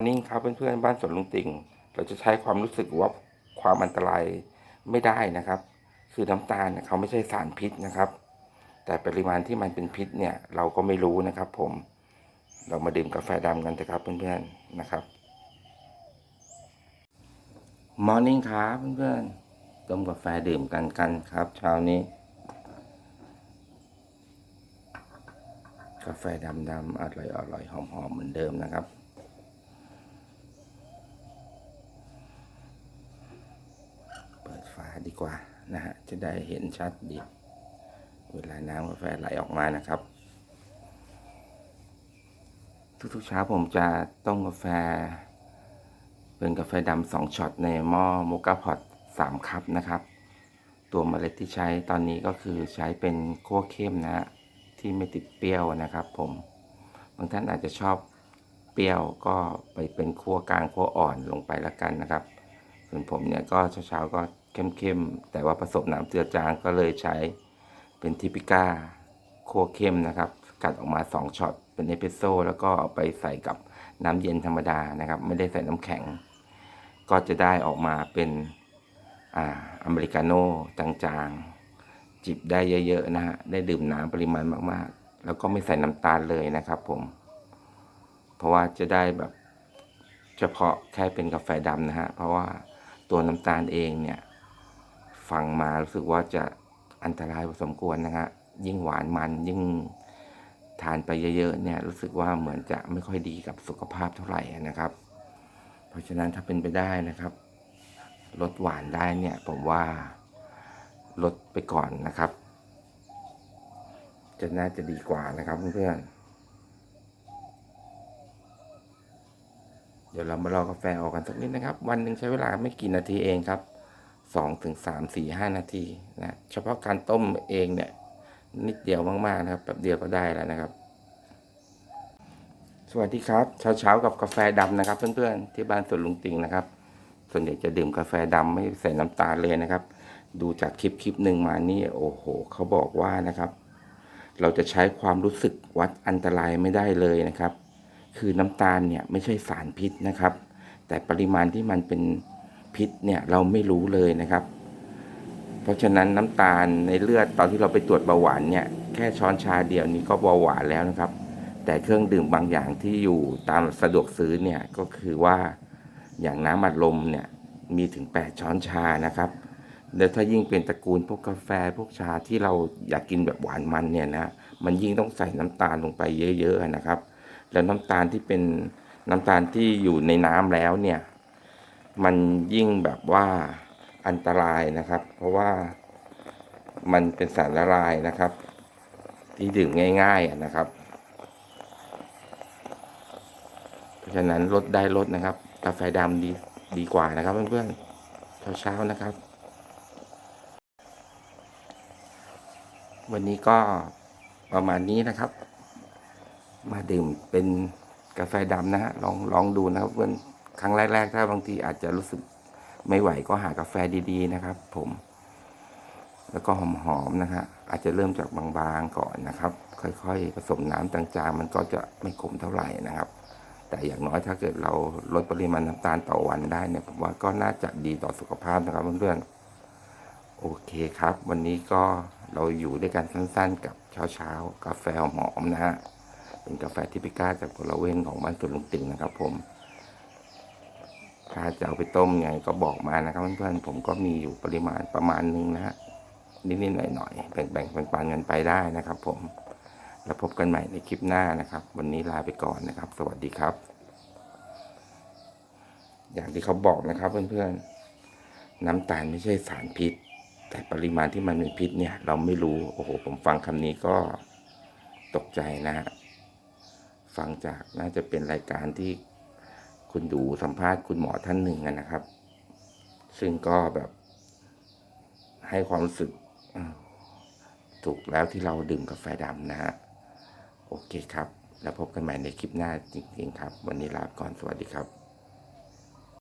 นิ่งครับเพื่อนๆบ้านสวนลุงติ่ง เราจะใช้ความรู้สึกว่าความอันตรายไม่ได้นะครับ คือน้ำตาลเนี่ยเขาไม่ใช่สารพิษนะครับ แต่ปริมาณที่มันเป็นพิษเนี่ย เราก็ไม่รู้นะครับ ผมเรามาดื่มกาแฟดำกันเถอะครับเพื่อนๆนะครับมอร์นิ่งครับเพื่อนๆต้มกาแฟดื่มกันกันครับเช้านี้ กาแฟดำๆอร่อยอร่อยๆหอมๆเหมือนเดิมนะครับ เปิดฝาดี กว่านะฮะจะได้เห็นชัดดี เวลาน้ำกาแฟไหลออกมานะครับ ทุกๆเช้าผมจะต้มกาแฟ เป็นกาแฟดำสองช็อตในหม้อโมกาพอตสามคัพนะครับ ตัวเมล็ดที่ใช้ตอนนี้ก็คือใช้เป็นคั่วเข้มนะฮะที่ไม่ติดเปรี้ยวนะครับ ผมบางท่านอาจจะชอบเปรี้ยวก็ไปเป็นคั่วกลางคั่วอ่อนลงไปละกันนะครับ ส่วนผมเนี่ยก็เช้าๆก็ เข้มๆ แต่ว่าผสมน้ำเจือจางก็เลยใช้เป็นทิปิก้าคั่วเข้มนะครับ กัดออกมา 2ช็อตเป็นเอสเปรสโซ่แล้วก็เอาไปใส่กับน้ำเย็นธรรมดานะครับ ไม่ได้ใส่น้ำแข็ง ก็จะได้ออกมาเป็นอ่าอเมริกาโน่จางๆ จิบได้เยอะๆนะฮะได้ดื่มน้ำปริมาณมากๆ แล้วก็ไม่ใส่น้ำตาลเลยนะครับผม เพราะว่าจะได้แบบเฉพาะแค่เป็นกาแฟดำนะฮะเพราะว่าตัวน้ำตาลเองเนี่ย ฟังมารู้สึกว่าจะอันตรายพอสมควรนะฮะยิ่งหวานมันยิ่งทานไปเยอะๆเนี่ยรู้สึกว่าเหมือนจะไม่ค่อยดีกับสุขภาพเท่าไหร่นะครับ เพราะฉะนั้นถ้าเป็นไปได้นะครับลดหวานได้เนี่ยผมว่าลดไปก่อนนะครับ จะน่าจะดีกว่านะครับเพื่อนๆเดี๋ยวเรามารอกาแฟออกกันสักนิดนะครับ วันหนึ่งใช้เวลาไม่กี่นาทีเองครับ สองถึงสามสี่ห้านาทีนะเฉพาะการต้มเองเนี่ย นิดเดียวมากๆนะครับแป๊บเดียวก็ได้แล้วนะครับ สวัสดีครับเช้าเช้าๆกับกาแฟดำนะครับ เพื่อนๆที่บ้านสวนลุงติงนะครับ ส่วนใหญ่จะดื่มกาแฟดำไม่ใส่น้ำตาลเลยนะครับ ดูจากคลิปคลิปหนึ่งมานี่โอ้โหเขาบอกว่านะครับ เราจะใช้ความรู้สึกวัดอันตรายไม่ได้เลยนะครับ คือน้ำตาลเนี่ยไม่ใช่สารพิษนะครับ แต่ปริมาณที่มันเป็น พิษเนี่ยเราไม่รู้เลยนะครับ เพราะฉะนั้นน้ำตาลในเลือดตอนที่เราไปตรวจเบาหวานเนี่ยแค่ช้อนชาเดียวนี้ก็เบาหวานแล้วนะครับ แต่เครื่องดื่มบางอย่างที่อยู่ตามสะดวกซื้อเนี่ยก็คือว่าอย่างน้ำอัดลมเนี่ยมีถึง 8 ช้อนชานะครับแล้วถ้ายิ่งเป็นตระกูลพวกกาแฟพวกชาที่เราอยากกินแบบหวานมันเนี่ยนะมันยิ่งต้องใส่น้ำตาลลงไปเยอะๆนะครับ แล้วน้ำตาลที่เป็นน้ำตาลที่อยู่ในน้ำแล้วเนี่ย มันยิ่งแบบว่าอันตรายนะครับ เพราะว่ามันเป็นสารละลายนะครับ ที่ดื่มง่ายๆนะครับ เพราะฉะนั้นลดได้ลดนะครับ กาแฟดำดีดีกว่านะครับเพื่อนๆเช้าๆนะครับ วันนี้ก็ประมาณนี้นะครับ มาดื่มเป็นกาแฟดำนะฮะลองลองดูนะครับเพื่อน ครั้งแรก ๆ ถ้าบางทีอาจจะรู้สึกไม่ไหวก็หากาแฟดีๆนะครับ ผม แล้วก็หอมๆนะฮะอาจจะเริ่มจากบางๆก่อนนะครับ ค่อยๆ ผสมน้ำจางๆมันก็จะไม่ขมเท่าไหร่นะครับ แต่อย่างน้อยถ้าเกิดเราลดปริมาณน้ำตาลต่อวันได้เนี่ยผมว่าก็น่าจะดีต่อสุขภาพนะครับเพื่อนๆโอเคครับ วันนี้ก็เราอยู่ด้วยกันสั้นๆ กับเช้าๆกาแฟหอมๆนะฮะเป็นกาแฟทิปิก้าจากพลเวนของบ้านสวนลุงติ่งนะครับผม ถ้าจะเอาไปต้มไงก็บอกมานะครับเพื่อนๆผมก็มีอยู่ปริมาณประมาณนึงนะฮะนิดๆหน่อยๆแบ่งๆปันๆกันไปได้นะครับ ผม แล้วพบกันใหม่ในคลิปหน้านะครับ วันนี้ลาไปก่อนนะครับ สวัสดีครับ อย่างที่เขาบอกนะครับเพื่อนๆน้ำตาลไม่ใช่สารพิษ แต่ปริมาณที่มันเป็นพิษเนี่ย เราไม่รู้โอ้โห ผมฟังคำนี้ก็ตกใจนะฮะฟังจากน่าจะเป็นรายการที่ คุณดูสัมภาษณ์คุณหมอท่านหนึ่งนะครับ ซึ่งก็แบบ ให้ความรู้สึกถูกแล้วที่เราดื่มกาแฟดำนะฮะโอเคครับ แล้วพบกันใหม่ในคลิปหน้าจริงๆครับ วันนี้ลาไปก่อนสวัสดีครับ